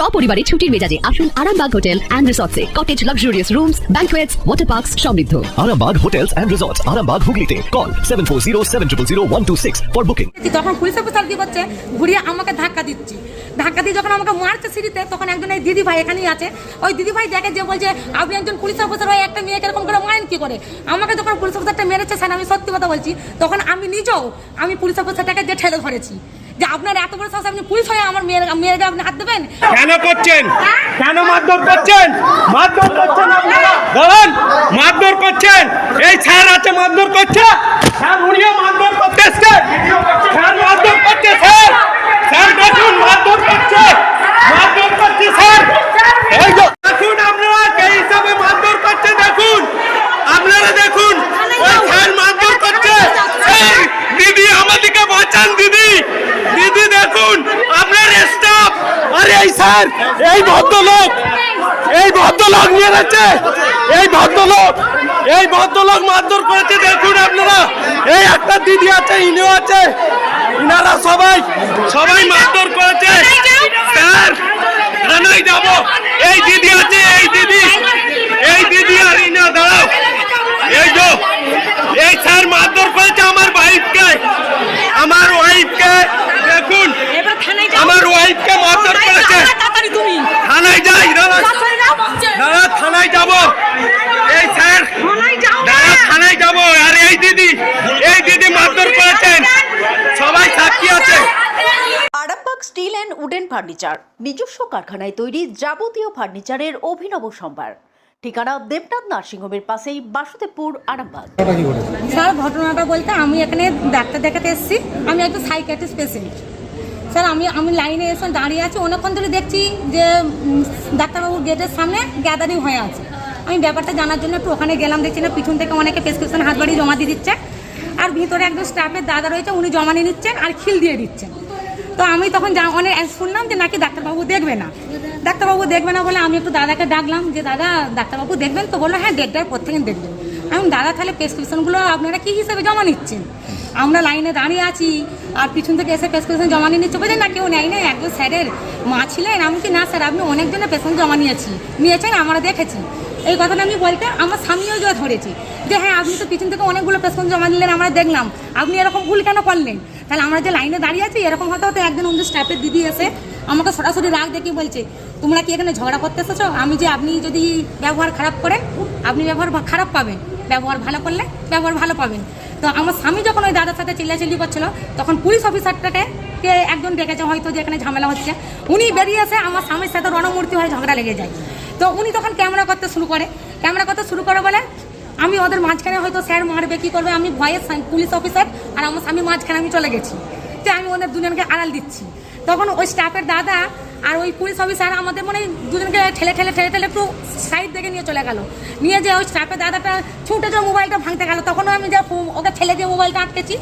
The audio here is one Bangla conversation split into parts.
সপরিবারে ছুটির মেজাজে আসুন Arambagh hotel and রিসর্টসে cottage luxurious rooms banquets water parks সমৃদ্ধ Arambag Hotels and Resorts, Arambag Hooghly Call 740 for booking. দিচ্ছি, তখন পুলিশ অফিসার কি করছে ঘুরিয়ে আমাকে ধাক্কা দিচ্ছি। ধাক্কা দিয়ে যখন আমাকে মারছে সিঁড়িতে তখন একজন এই দিদি ভাই এখানেই আছে। ওই দিদি ভাই দেখে যে বলছে আপনি একজন পুলিশ অফিসার হয়ে একটা মেয়েকে এরকম করে মারেন কি করে? আমাকে যখন পুলিশ অফিসারটা মেরেছে স্যার আমি সত্যি কথা বলছি তখন আমি নিজেও আমি পুলিশ অফিসারটাকে যে ঠেলে ধরেছি। যে আপনার এত বড় সাহস আপনি পুলিশ হয়ে আমার মেয়ের মেয়েকে আপনি হাত দেবেন? কেন করছেন? কেন মারধর করছেন? মারধর করছেন আপনারা? দাঁড়ান মারধর করছেন? এই স্যার আছে মারধর করছে? স্যার উনিও মারধর করতে স্যার মারধর করছে স্যার। স্যার দেখুন মারধর করছে মারধর করছে স্যার এই তো দেখুন আপনারা এই হিসাবে মারধর করছে দেখুন আপনারা দেখুন ওই স্যার মারধর করছে এই, দিদি আমাদেরকে বাঁচান দিদি দিদি দেখুন আপনার স্টাফ আরে এই স্যার এই ভদ্রলোক এই ভদ্রলোক মেরেছে এই ভদ্রলোক এই ভদ্রলোক মারধর করেছে, দেখুন আপনারা। এই একটা দিদি আছে, ইনিও আছে। ইনারা সবাই সবাই মারধর করেছে। স্যার থানায় যাব। এই দিদি আছে, এই দিদি। এই দিদি আর ইনা দাঁড়াও এই তো এই স্যার মারধর করেছে আমার ওয়াইফকে আমার ওয়াইফকে দেখুন এবার থানায় আমার ওয়াইফকে মারধর করেছে তাড়াতাড়ি তুমি থানায় যাই দাদা দাদা থানায় যাব এই স্যার দাদা থানায় যাব আর এই দিদি এই দিদি মারধর করেছেন সবাই সাক্ষী আছে Arambagh steel and wooden furniture. নিজস্ব কারখানায় তৈরি যাবতীয় ফার্নিচারের অভিনব সম্ভার। ঠিকানা দেবনাথ নার্সিংহোমের পাশেই বাসুদেবপুর আরামবাগ। স্যার ঘটনাটা বলতে আমি এখানে ডাক্তার দেখাতে এসেছি। আমি একটা সাইকিয়াট্রিস্ট পেশেন্ট স্যার আমি আমি লাইনে এসে দাঁড়িয়ে আছি। অনেকক্ষণ ধরে দেখছি যে ডাক্তারবাবুর গেটের সামনে গ্যাদারিং হয়ে আছে। আমি ব্যাপারটা জানার জন্য একটু ওখানে গেলাম। দেখছি না পিছন থেকে অনেকে প্রেসক্রিপশন হাত বাড়িয়ে জমা দিয়ে দিচ্ছে। আর ভিতরে একজন স্টাফের দাদা রয়েছে উনি জমা নিয়ে নিচ্ছেন আর খিল দিয়ে দিচ্ছেন। তো আমি তখন অনেক শুনলাম যে নাকি ডাক্তারবাবু দেখবে না। ডাক্তারবাবু দেখবে না বলে আমি একটু দাদাকে ডাকলাম যে, দাদা, ডাক্তারবাবু দেখবেন তো? বলল হ্যাঁ দেড়টার পর থেকে দেখবেন আমি দাদা, তাহলে প্রেসক্রিপশনগুলো আপনারা কী হিসেবে জমা নিচ্ছেন? আমরা লাইনে দাঁড়িয়ে আছি আর পিছন থেকে এসে প্রেসক্রিপশন জমা নিয়ে নিচ্ছে বলছে না, কেউ নেয় না একজন স্যারের মা ছিলেন আমি কি না, স্যার, আপনি অনেকজনের পেশেন্ট জমা নিয়েছি, নিয়েছেন, আমরা দেখেছি। এই কথাটা আমি বলতে আমার স্বামীও যা ধরেছি। যে হ্যাঁ আপনি তো পিছন থেকে অনেকগুলো পেশেন্ট জমা নিলেন আমরা দেখলাম। আপনি এরকম ভুল কেন করলেন? তাহলে আমরা যে লাইনে দাঁড়িয়ে আছি, এরকম হতে হতে একজন অন্য স্টাফের দিদি এসে আমাকে সরাসরি রাগ দেখে বলছে, তোমরা কি এখানে ঝগড়া করতে এসেছ? আমি যে আপনি যদি ব্যবহার খারাপ করেন, আপনি ব্যবহার খারাপ পাবেন। ব্যবহার ভালো করলে ব্যবহার ভালো পাবেন। তো আমার স্বামী যখন ওই দাদার সাথে চিল্লাচিল্লি করছিল, তখন পুলিশ অফিসারটাকে কে একজন ডেকেছে, হয়তো যে এখানে ঝামেলা হচ্ছে। উনি বেরিয়ে এসে আমার স্বামীর সাথে রণমূর্তি হয়ে ঝগড়া লেগে যায়। তো উনি তখন ক্যামেরা করতে শুরু করে। ক্যামেরা করতে শুরু করে বলে, আমি ওদের মাঝখানে হয়তো স্যার মারবে, কি করবে? আমি ভয়ে পুলিশ অফিসার আর আমার স্বামী মাঝখানে আমি চলে গেছি। তো আমি ওদের দুজনকে আড়াল দিচ্ছি। তখন ওই স্টাফের দাদা আর ওই পুলিশ অফিসার আমাদের মনে দুজনকে ঠেলে ঠেলে ঠেলে ঠেলে একটু সাইড থেকে নিয়ে চলে গেল। নিয়ে যে ওই স্টাফের দাদাটা ছুটে যে মোবাইলটা ভাঙতে গেল, তখনও আমি যা ওকে ঠেলে দিয়ে মোবাইলটা আটকেছি।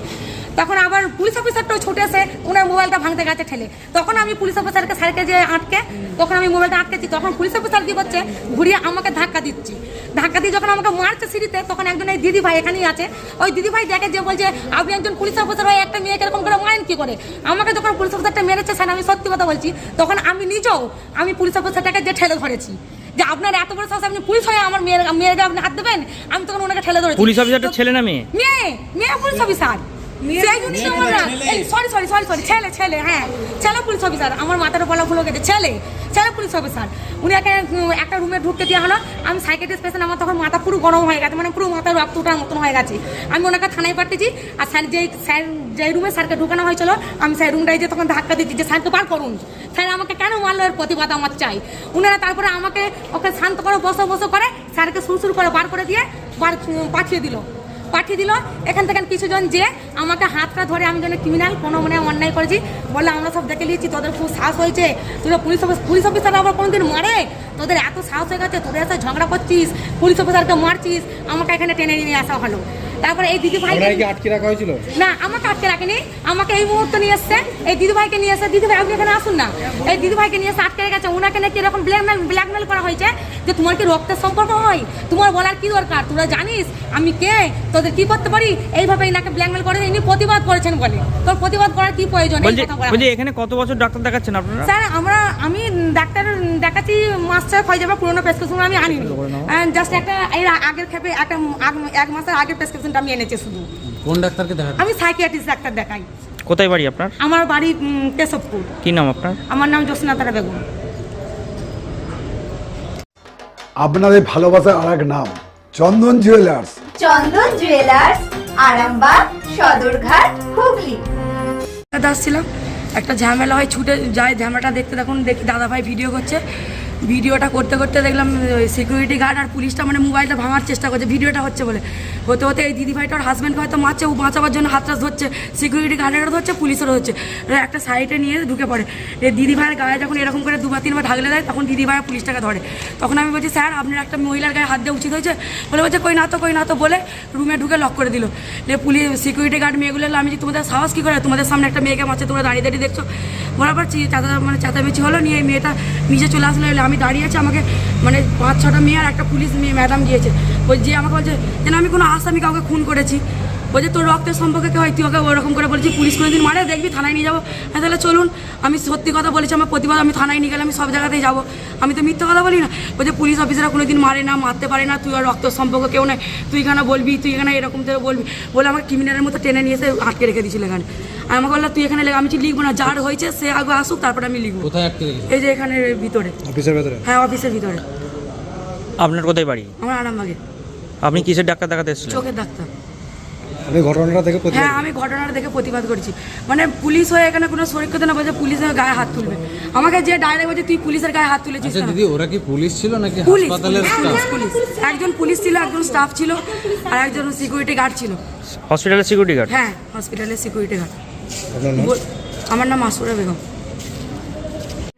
তখন আবার পুলিশ অফিসারটাও ছুটে এসে ওনার মোবাইলটা ভাঙতে গেছে ঠেলে। তখন আমি পুলিশ অফিসারকে স্যারকে যে আটকে তখন আমি মোবাইলটা আটকেছি। তখন পুলিশ অফিসার কি করছে ঘুরিয়ে আমাকে ধাক্কা দিচ্ছি। ধাক্কা দিয়ে যখন আমাকে মারছে সিঁড়িতে তখন একজন এই দিদি ভাই এখানেই আছে। ওই দিদি ভাই দেখে যে বলছে আপনি একজন পুলিশ অফিসার হয়ে একটা মেয়েকে এরকম করে মারেন কি করে? আমাকে যখন পুলিশ অফিসারটা মেরেছে স্যার আমি সত্যি কথা বলছি তখন আমি নিজেও আমি পুলিশ অফিসারটাকে যে ঠেলে ধরেছি। যে আপনার এত বড় সাহস আপনি পুলিশ হয়ে আমার মেয়ের মেয়েকে আপনি হাত দেবেন? আমি তখন ওনাকে ঠেলে ধরেছি। পুলিশ অফিসারটা ছেলে না মেয়ে? মেয়ে মেয়ে police officer. Sorry sorry sorry sorry ছেলে ছেলে হ্যাঁ। ছেলে পুলিশ অফিসার আমার মাথার বলা ভুল গেছে ছেলে ছেলে পুলিশ অফিসার উনি একে একটা রুমে ঢুকতে দেওয়া হলো। আমি সাইকেটিস্ট পেশেন্ট আমার তখন মাথা পুরো গরম হয়ে গেছে মানে পুরো মাথা রক্ত ওঠার মতন হয়ে গেছে। আমি ওনাকে থানায় পাঠিয়েছি আর স্যার যেই স্যার যেই রুমে স্যারকে ঢুকানো হয়েছিল আমি সেই রুমটাই যে তখন ধাক্কা দিচ্ছি যে স্যারকে বার করুন। স্যার আমাকে কেন মারলো এর প্রতিবাদ আমার চাই? উনারা তারপরে আমাকে ওকে শান্ত করে বসো বসো করে স্যারকে সুরসুর করে বার করে দিয়ে বার পাঠিয়ে দিল। পাঠিয়ে দিল। এখান থেকে কিছুজন যে আমাকে হাতটা ধরে আমি যেন ক্রিমিনাল কোনো মনে অন্যায় করেছি। বলে আমরা সব দেখে নিয়েছি, তোদের খুব সাহস হয়েছে। তোরা পুলিশ অফিস পুলিশ অফিসার আবার কোনোদিন মারে? তোদের এত সাহস হয়ে গেছে, তোদের এত ঝগড়া করছিস পুলিশ অফিসারকে মারছিস, আমাকে এখানে টেনে নিয়ে আসা হলো। তারপরে এই দিদি ভাই আটকে রাখা হয়েছিল? না আমাকে আটকে রাখেনি। আমাকে এই মুহূর্তে নিয়ে এসছে। এই দিদি ভাইকে নিয়ে এসে দিদি ভাই আপনি এখানে আসুন না। এই দিদি ভাইকে নিয়ে এসে আটকে রেখেছে। ওনাকে নাকি এরকম ব্ল্যাকমেল ব্ল্যাকমেল করা হয়েছে যে তোমার কি রক্তের সম্পর্ক হয়? তোমার বলার কি দরকার? তোরা জানিস আমি কে? তোদের কি করতে পারি? এইভাবে এনাকে ব্ল্যাকমেল করে ইনি প্রতিবাদ করেছেন বলে। তোর প্রতিবাদ করার কি প্রয়োজন? এখানে কত বছর ডাক্তার দেখাচ্ছেন আপনারা? স্যার আমরা আমি ডাক্তার দেখাচ্ছি মাস ছয় হয়ে যাবে পুরোনো প্রেসক্রিপশন আমি আনিনি। জাস্ট একটা এর আগের ক্ষেপে একটা আগ- এক মাসের আগের প্রেসক্রিপশনটা আমি এনেছি শুধু। কোন ডাক্তারকে আমি সাইকিয়াট্রিস্ট ডাক্তার দেখাই। কোথায় বাড়ি আপনার? আমার বাড়ি কেশবপুর। কি নাম আপনার? আমার নাম জ্যোৎস্নাতারা বেগম। আপনাদের ভালোবাসার আর এক নাম চন্দন জুয়েলার্স। চন্দন জুয়েলার্স আরামবাগ সদরঘাট হুগলি। দাদা আসছিলাম। একটা ঝামেলা হয় ছুটে যায় ঝামেলাটা দেখতে দেখুন দেখি দাদা ভাই ভিডিও করছে। ভিডিওটা করতে করতে দেখলাম সিকিউরিটি গার্ড আর পুলিশটা মানে মোবাইলটা ভাঙার চেষ্টা করছে, ভিডিওটা হচ্ছে বলে। হতে হতে এই দিদি ভাইটার হাজব্যান্ডকে হয়তো মারছে, ও বাঁচাবার জন্য হাতটা ধরছে সিকিউরিটি গার্ডেরও ধরছে, পুলিশেরও ধরছে। একটা সাইডে নিয়ে ঢুকে পড়ে। এই দিদি ভাইয়ের গায়ে যখন এরকম করে দুবার, তিনবার ঢাকলে দেয়, তখন দিদি ভাই পুলিশটাকে ধরে। তখন আমি বলছি, স্যার, আপনার একটা মহিলার গায়ে হাত দেওয়া উচিত হয়েছে? বলে, বলছে, কই না তো, কই না তো, বলে রুমে ঢুকে লক করে দিল। পুলিশ সিকিউরিটি গার্ড মেয়েগুলো আমি যে তোমাদের সাহস কী করে? তোমাদের সামনে একটা মেয়েকে মারছে, তোমরা দাঁড়িয়ে দাঁড়িয়ে দেখছ? বলার পর চি- চাতা মানে চাতামেচি হলো, নিয়ে এই মেয়েটা নিচে চলে আসলে আমি দাঁড়িয়ে আছি, আমাকে মানে পাঁচ ছটা মেয়ে আর একটা পুলিশ মেয়ে ম্যাডাম গিয়েছে। ওই যে আমাকে বলছে, যেন আমি কোনো আসামি কাউকে খুন করেছি। বলছে তোর রক্তের সম্পর্কে কেউ হয়? তুই ওকে ওরকম করে বলছি পুলিশ কোনোদিন মারে? দেখবি থানায় নিয়ে যাব? হ্যাঁ তাহলে চলুন আমি সত্যি কথা বলেছি আমার প্রতিবাদ আমি থানায় নিয়ে গেলে আমি সব জায়গাতেই যাব। আমি তো মিথ্যা কথা বলি না। বলছে পুলিশ অফিসাররা কোনোদিন মারে না মারতে পারে না তুই আর রক্তের সম্পর্ক কেউ নেই। তুই এখানে বলবি? তুই এখানে এরকম থেকে বলবি? বলে আমাকে ক্রিমিনালের মতো টেনে নিয়ে এসে আটকে রেখে দিয়েছিল এখানে। আর আমাকে বলল তুই এখানে লেগে আমি লিখব না। যার হয়েছে সে আগে আসুক তারপরে আমি লিখব। কোথায় আটকে রেখেছে? এই যে এখানে ভিতরে। অফিসের ভিতরে? হ্যাঁ অফিসের ভিতরে। আপনার কোথায় বাড়ি? আমার আরামবাগে। আপনি কিসের ডাক্তার দেখাতে এসেছিলেন? চোখের ডাক্তার। আপনি ঘটনাটা দেখে হ্যাঁ আমি ঘটনাটা দেখে প্রতিবাদ করেছি। মানে পুলিশ হয়ে এখানে কোনো সুরক্ষিত না বলছে পুলিশের গায়ে হাত তুলবে। আমাকে যে ডাইরেক্ট বলছে তুই পুলিশের গায়ে হাত তুলেছিস আচ্ছা দিদি ওরা কি পুলিশ ছিল নাকি পুলিশ হাসপাতালের পুলিশ একজন পুলিশ ছিল একজন স্টাফ ছিল আর একজন সিকিউরিটি গার্ড ছিল। হসপিটালের সিকিউরিটি গার্ড হ্যাঁ হসপিটালের সিকিউরিটি গার্ড আমার নাম মাসুরা বেগম।